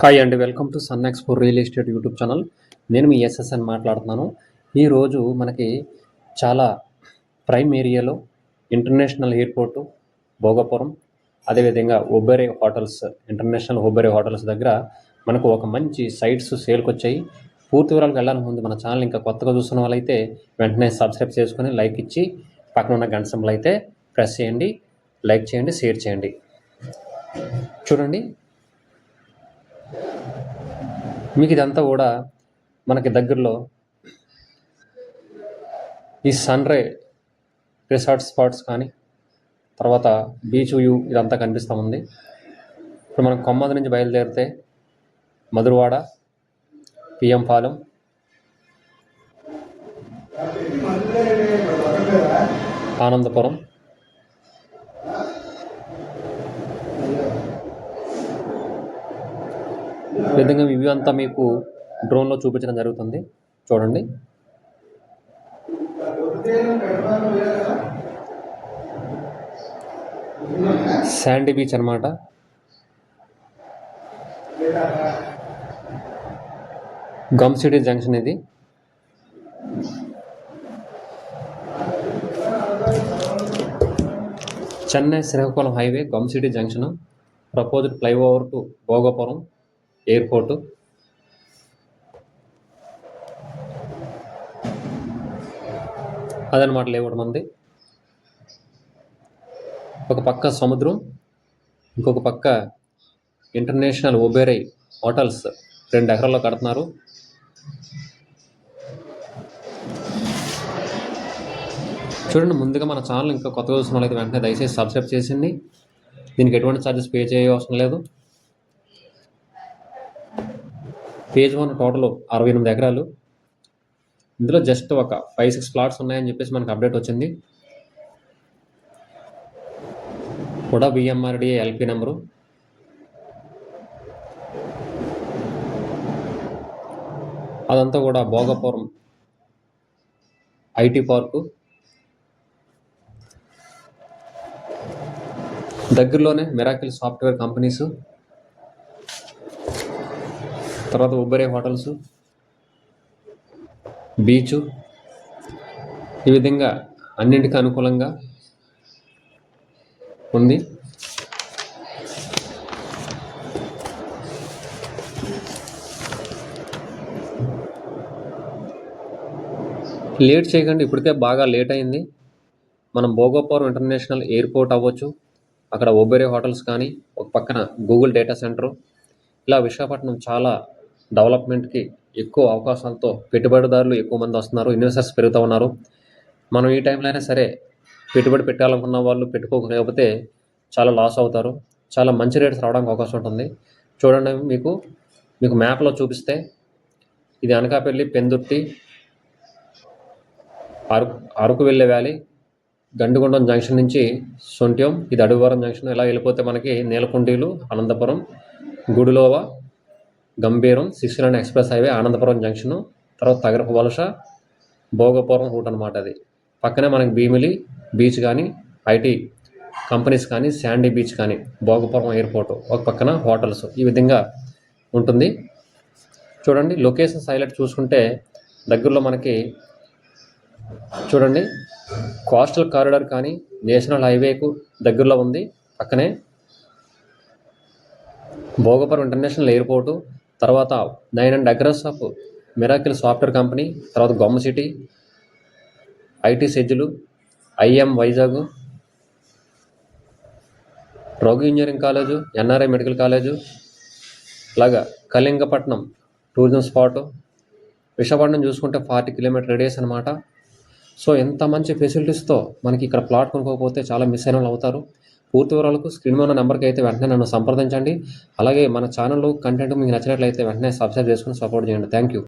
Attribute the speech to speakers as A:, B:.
A: Hi అండి welcome to Sun Expo real estate YouTube channel నేను మీ ఎస్ఎస్ఎన్ మాట్లాడుతున్నాను. ఈరోజు మనకి చాలా ప్రైమ్ ఏరియాలో ఇంటర్నేషనల్ ఎయిర్పోర్టు భోగపురం అదేవిధంగా Oberoi hotels international Oberoi hotels దగ్గర మనకు ఒక మంచి సైట్స్ సేల్కి వచ్చాయి పూర్తి వివరాలకు వెళ్ళాలని ముందు మన ఛానల్ ఇంకా కొత్తగా చూస్తున్న వాళ్ళైతే వెంటనే సబ్స్క్రైబ్ చేసుకొని లైక్ ఇచ్చి పక్కన ఉన్న గంట అయితే ప్రెస్ చేయండి లైక్ చేయండి షేర్ చేయండి. చూడండి మీకు ఇదంతా కూడా మనకి దగ్గరలో ఈ సన్ రే రిసార్ట్ స్పాట్స్ కానీ తర్వాత బీచ్ వ్యూ ఇదంతా కనిపిస్తూ ఉంది. ఇప్పుడు మనం కొమ్మది నుంచి బయలుదేరితే మధురవాడ పిఎం పాలెం ఆనందపురం. విధంగా వ్యూ అంతా మీకు డ్రోన్లో చూపించడం జరుగుతుంది. చూడండి. శాండీ బీచ్ అన్నమాట. గమ్ సిటీ జంక్షన్ ఇది. Chennai Srikakulam highway gum city junction. Proposed flyover to Bhogapuram. Airport. అదనమాట లేవడం మంది ఒక పక్క సముద్రం ఇంకొక పక్క ఇంటర్నేషనల్ ఒబేరై హోటల్స్ రెండు ఎకరాల్లో కడుతున్నారు. చూడండి ముందుగా మన ఛానల్ ఇంకా కొత్తగా చూసిన వాళ్ళైతే వెంటనే దయచేసి సబ్స్క్రైబ్ చేసింది దీనికి ఎటువంటి ఛార్జెస్ పే చేయవసరం లేదు. ఫేజ్ వన్ టోటల్ అరవై ఎనిమిది ఎకరాలు. ఇందులో జస్ట్ ఒక ఫైవ్ సిక్స్ ప్లాట్స్ ఉన్నాయని చెప్పేసి మనకు అప్డేట్ వచ్చింది. కూడా బిఎంఆర్డిఏ ఎల్పి నెంబరు అదంతా కూడా భోగపురం ఐటీ పార్కు. దగ్గరలోనే మిరాకిల్ సాఫ్ట్వేర్ కంపెనీస్. తర్వాత ఉబ్బరే హోటల్స్ బీచు ఈ విధంగా అన్నింటికి అనుకూలంగా ఉంది. లేట్ చేయకండి ఇప్పటికే బాగా లేట్ అయింది. మనం భోగోపురం ఇంటర్నేషనల్ ఎయిర్పోర్ట్ అవ్వచ్చు అక్కడ ఓబెరే హోటల్స్ కానీ ఒక పక్కన గూగుల్ డేటా సెంటర్. ఇలా విశాఖపట్నం చాలా డెవలప్మెంట్కి ఎక్కువ అవకాశాలతో పెట్టుబడిదారులు ఎక్కువ మంది వస్తున్నారు ఇన్వెస్టర్స్ పెరుగుతూ ఉన్నారు. మనం ఈ టైంలో అయినా సరే పెట్టుబడి పెట్టాలనుకున్న వాళ్ళు పెట్టుకోకపోతే చాలా లాస్ అవుతారు. చాలా మంచి రేట్స్ రావడానికి అవకాశం ఉంటుంది. చూడండి మీకు మీకు మ్యాప్లో చూపిస్తే ఇది అనకాపల్లి పెందుర్తి అరకు అరకు వెళ్ళే వ్యాలీ గండిగొండం జంక్షన్ నుంచి సొంట్యం ఇది అడుగువరం జంక్షన్. ఇలా వెళ్ళిపోతే మనకి Neelakundilu Anantapuram Gudilova Gambhiram six line express highway Anandapuram junction తర్వాత తగరపు వలస భోగపురం రూట్ అనమాట అది. పక్కనే మనకి భీమిలి బీచ్ కానీ ఐటీ కంపెనీస్ కానీ శాండీ బీచ్ కానీ భోగపురం ఎయిర్పోర్ట్ ఒక పక్కన హోటల్స్ ఈ విధంగా ఉంటుంది. చూడండి లొకేషన్స్ హైలైట్ చూసుకుంటే దగ్గరలో మనకి చూడండి కోస్టల్ కారిడార్ కానీ నేషనల్ హైవేకు దగ్గరలో ఉంది. పక్కనే భోగపురం ఇంటర్నేషనల్ ఎయిర్పోర్టు తర్వాత nine and acres of miracle software company తర్వాత గొమ్మ సిటీ ఐటీ సెజ్జులు ఐఎం వైజాగ్ రోగి engineering college NRI medical college అలాగా కళింగపట్నం టూరిజం స్పాటు విశాఖపట్నం చూసుకుంటే ఫార్టీ కిలోమీటర్ రేడియస్ అనమాట సో ఎంత మంచి ఫెసిలిటీస్తో మనకి ఇక్కడ ప్లాట్ కొనుక్కోకపోతే చాలా మిస్ అయిన వాళ్ళు అవుతారు. పూర్తి వివరాలకు స్క్రీన్ ఉన్న నెంబర్కి అయితే వెంటనే నన్ను సంప్రదించండి. అలాగే మన ఛానల్లో కంటెంట్ మీకు నచ్చినట్లయితే వెంటనే సబ్స్క్రైబ్ చేసుకుని సపోర్ట్ చేయండి. Thank you.